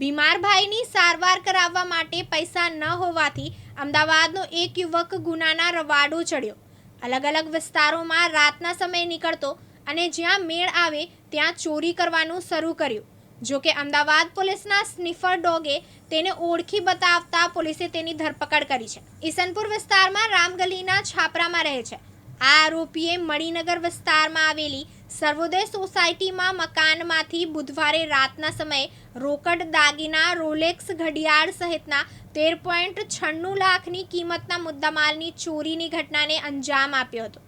બીમાર ભાઈની સારવાર કરાવવા માટે પૈસા ન હોવાથી અમદાવાદનો એક યુવક ગુનાના રવાડો ચડ્યો. અલગ અલગ વિસ્તારોમાં રાતના સમયે નીકળતો અને જ્યાં મેળ આવે ત્યાં ચોરી કરવાનું શરૂ કર્યું. જો કે અમદાવાદ પોલીસના સ્નિફર ડોગે તેને ઓળખી બતાવતા પોલીસે તેની ધરપકડ કરી છે. ઈસનપુર વિસ્તારમાં રામગલીના છાપરામાં રહે છે. આ આરોપીએ મણિનગર વિસ્તારમાં આવેલી સર્વોદય સોસાયટીમાં મકાનમાંથી બુધવારે રાતના સમયે રોકડ દાગીના, રોલેક્સ ઘડિયાળ સહિતના તેર પોઈન્ટ છન્નું લાખની કિંમતના મુદ્દામાલની ચોરીની ઘટનાને અંજામ આપ્યો હતો.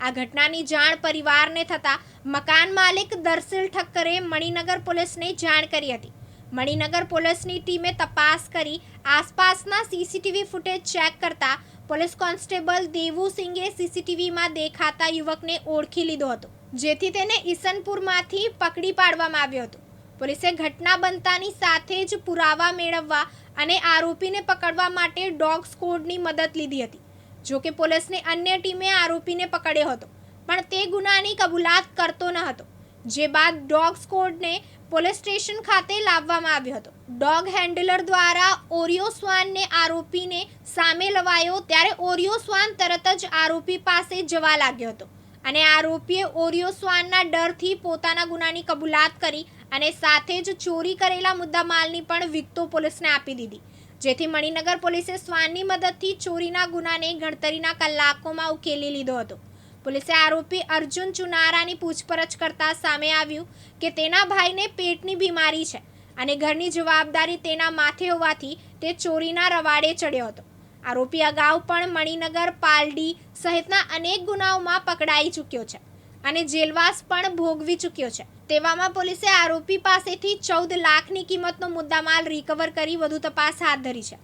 આ ઘટનાની જાણ પરિવારને થતાં મકાન માલિક દર્શિલ ઠક્કરે મણિનગર પોલીસને જાણ કરી હતી. મણિનગર પોલીસની ટીમે તપાસ કરી આસપાસના સીસીટીવી ફૂટેજ ચેક કરતા પોલીસ કોન્સ્ટેબલ દેવુ સિંઘે સીસીટીવીમાં દેખાતા યુવકને ઓળખી લીધો હતો, જેથી તેને ઈસનપુરમાંથી પકડી પાડવામાં આવ્યો હતો. પોલીસે ઘટના બનતાની સાથે જ પુરાવા મેળવવા અને આરોપીને પકડવા માટે ડોગ સ્કોડની મદદ લીધી હતી. જોકે પોલીસને અન્ય ટીમે આરોપીને પકડ્યો હતો, પણ તે ગુનાની કબૂલાત કરતો ન હતો. જે બાદ ડોગ સ્કોડને પોલીસ સ્ટેશન ખાતે લાવવામાં આવ્યો હતો. ડોગ હેન્ડલર દ્વારા ઓરિયો શ્વાનને આરોપીને સામે લવાયો ત્યારે ઓરિયો શ્વાન તરત જ આરોપી પાસે જવા લાગ્યો હતો અને આરોપીએ ઓરિયો શ્વાનના ડરથી પોતાના ગુનાની કબૂલાત કરી અને સાથે જ ચોરી કરેલા મુદ્દામાલની પણ વિગતો પોલીસને આપી દીધી. જેથી મણિનગર પોલીસે શ્વાનની મદદથી ચોરીના ગુનાને ગણતરીના કલાકોમાં ઉકેલી લીધો હતો. પોલીસે આરોપી અર્જુન ચુનારાની પૂછપરછ કરતા સામે આવ્યું કે તેના ભાઈને પેટની બીમારી છે અને ઘરની જવાબદારી તેના માથે હોવાથી તે ચોરીના રવાડે ચડ્યો હતો. આરોપી અગાઉ પણ મણિનગર, પાલડી સહિતના અનેક ગુનાઓમાં પકડાઈ ચૂક્યો છે અને જેલવાસ પણ ભોગવી ચૂક્યો છે. તેવામાં પોલીસે આરોપી પાસેથી ચૌદ લાખની કિંમતનો મુદ્દામાલ રિકવર કરી વધુ તપાસ હાથ ધરી છે.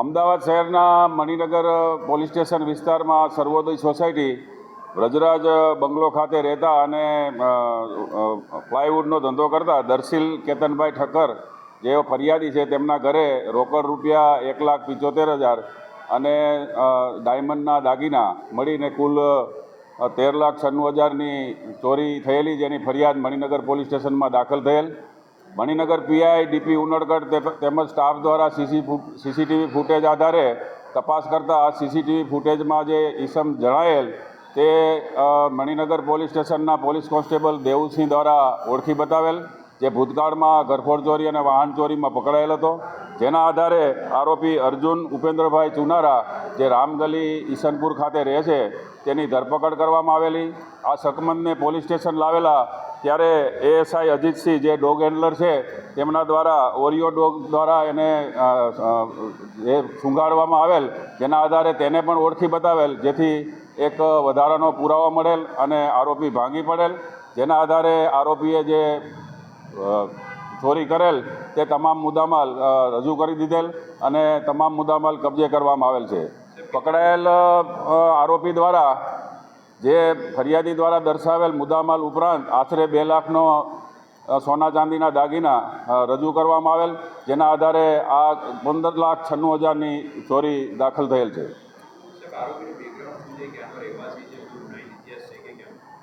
અમદાવાદ શહેરના મણિનગર પોલીસ સ્ટેશન વિસ્તારમાં સર્વોદય સોસાયટી વ્રજરાજ બંગલો ખાતે રહેતા અને પ્લાયવુડનો ધંધો કરતા દર્શિલ કેતનભાઈ ઠક્કર જેઓ ફરિયાદી છે, તેમના ઘરે રોકડ રૂપિયા એક લાખ પિચોતેર હજાર અને ડાયમંડના દાગીના મળીને કુલ તેર લાખ છન્નું હજારની ચોરી થયેલી, જેની ફરિયાદ મણિનગર પોલીસ સ્ટેશનમાં દાખલ થયેલ. મણિનગર પીઆઈ, ડીપી ઉનડગઢ તેમજ સ્ટાફ દ્વારા સીસી સીસીટીવી ફૂટેજ આધારે તપાસ કરતાં આ સીસીટીવી ફૂટેજમાં જે ઈસમ જણાયેલ તે મણિનગર પોલીસ સ્ટેશનના પોલીસ કોન્સ્ટેબલ દેવુસિંહ દ્વારા ઓળખી બતાવેલ. જે ભૂતકાળમાં ઘરફોડ ચોરી અને વાહન ચોરીમાં પકડાયેલ હતો, જેના આધારે આરોપી અર્જુન ઉપેન્દ્રભાઈ ચુનારા, જે રામગલી ઈસનપુર ખાતે રહે છે, તેની ધરપકડ કરવામાં આવેલી. આ શકમંદને પોલીસ સ્ટેશન લાવેલા ત્યારે એએસઆઈ અજીતસિંહ, જે ડોગ હેન્ડલર છે, તેમના દ્વારા ઓરિયો ડોગ દ્વારા એને એ શૂંઘાડવામાં આવેલ, જેના આધારે તેને પણ ઓળખી બતાવેલ, જેથી એક વધારાનો પુરાવો મળેલ અને આરોપી ભાંગી પડેલ. જેના આધારે આરોપીએ જે ચોરી કરેલ તે તમામ મુદ્દામાલ રજૂ કરી દીધેલ અને તમામ મુદ્દામાલ કબજે કરવામાં આવેલ છે. પકડાયેલ આરોપી દ્વારા જે ફરિયાદી દ્વારા દર્શાવેલ મુદ્દામાલ ઉપરાંત આશરે બે લાખનો સોના ચાંદીના દાગીના રજૂ કરવામાં આવેલ, જેના આધારે આ પંદર લાખ છન્નું હજારની ચોરી દાખલ થયેલ છે.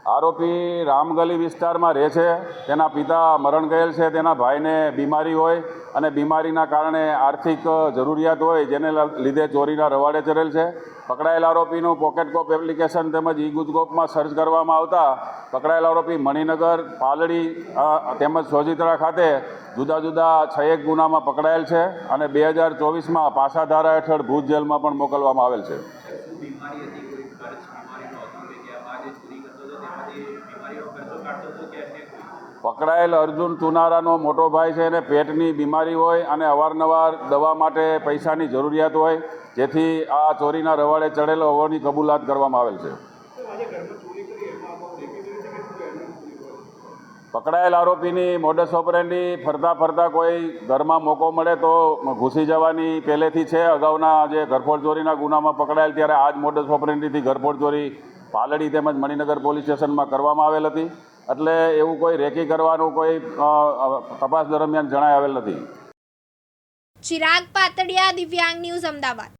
આરોપી રામગલી વિસ્તારમાં રહે છે. તેના પિતા મરણ ગયેલ છે. તેના ભાઈને બીમારી હોય અને બીમારીના કારણે આર્થિક જરૂરિયાત હોય જેને લીધે ચોરીના રવાડે ચડેલ છે. પકડાયેલ આરોપીનું પોકેટ કોપ એપ્લિકેશન તેમજ ઈ ગુજકોપમાં સર્ચ કરવામાં આવતા પકડાયેલ આરોપી મણિનગર પાલડી તેમજ સોજિત્રા ખાતે જુદા જુદા છ એક ગુનામાં પકડાયેલ છે અને બે હજાર ચોવીસમાં પાસા ધારા હેઠળ ભુજ જેલમાં પણ મોકલવામાં આવેલ છે. બીમારી હતી? પકડાયેલ અર્જુન ચુનારાનો મોટો ભાઈ છે અને પેટની બીમારી હોય અને અવારનવાર દવા માટે પૈસાની જરૂરિયાત હોય, જેથી આ ચોરીના રવાડે ચડેલો હોવાની કબૂલાત કરવામાં આવેલ છે. પકડાયેલ આરોપીની મોડસ ઓપરેન્ડી ફરતા ફરતા કોઈ ઘરમાં મોકો મળે તો ઘૂસી જવાની પહેલેથી છે. અગાઉના જે ઘરફોડ ચોરીના ગુનામાં પકડાયેલ ત્યારે આ જ મોડસ ઓપરેન્ડીથી ઘરફોડ ચોરી પાલડી તેમજ મણિનગર પોલીસ સ્ટેશનમાં કરવામાં આવેલ હતી. એટલે એવું કોઈ રેકી કરવાનું કોઈ તપાસ દરમિયાન જણાય આવેલ નથી. ચિરાગ પાતડિયા દિવ્યાંગ ન્યૂઝ અમદાવાદ.